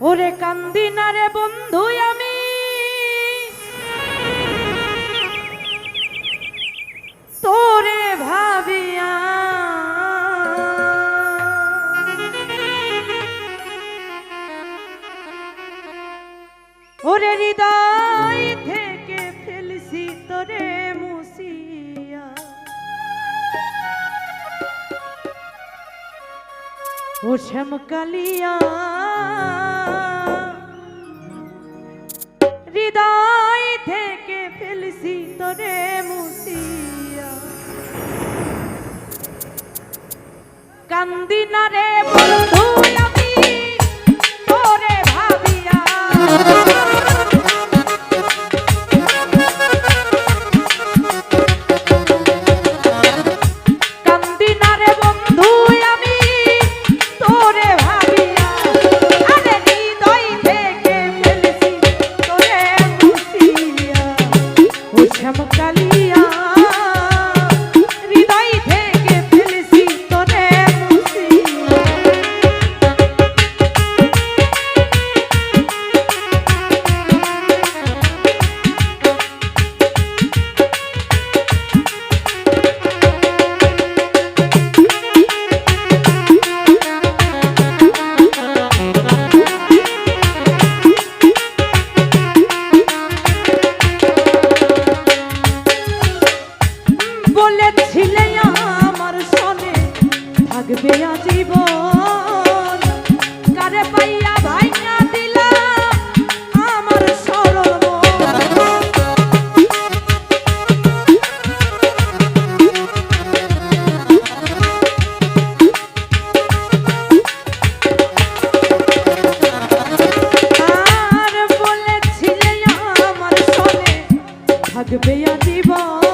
ওরে কান্দি না রে বন্ধু আমি। তোরে ভাবিয়া ওরে হৃদয় থেকে ফেলছি তোরে মুসিয়া ও শ্যামকালিয়া। হৃদয় থেকে ফেলছি তোরে মুসিয়া কান্দি রে বন্ধু থাকবে আজীবন কারে পাইয়া ভাইয়া দিলা আমার সরল আর বলেছিলে আমার সনে থাকবে আজীবন